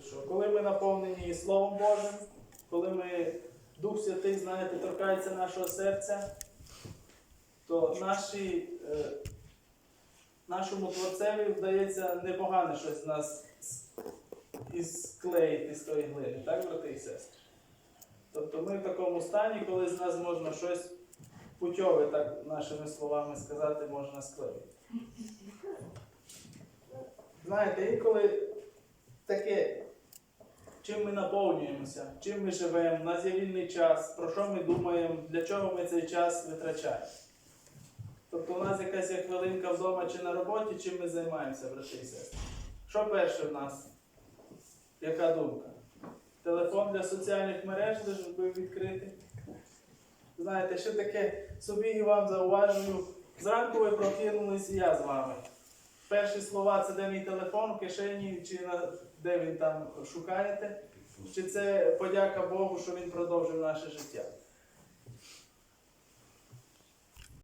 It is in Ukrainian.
Що коли ми наповнені Словом Божим, коли ми Дух Святий, знаєте, торкається нашого серця, то наші, е, нашому творцеві вдається непогане щось з нас склеїти з тої глини, так, брати і сестри? Тобто ми в такому стані, коли з нас можна щось путьове, так нашими словами сказати, можна склеїти. Знаєте, інколи таке, чим ми наповнюємося, чим ми живемо, у нас є вільний час, про що ми думаємо, для чого ми цей час витрачаємо. Тобто у нас якась є хвилинка вдома чи на роботі, чим ми займаємося, брати і сестри. Що перше в нас? Яка думка? Телефон для соціальних мереж би відкрити. Знаєте, ще таке собі і вам зауважую. Зранку ви прокинулись і я з вами перші слова це де мій телефон в кишені, чи на, де він там шукаєте, чи це подяка Богу, що він продовжив наше життя.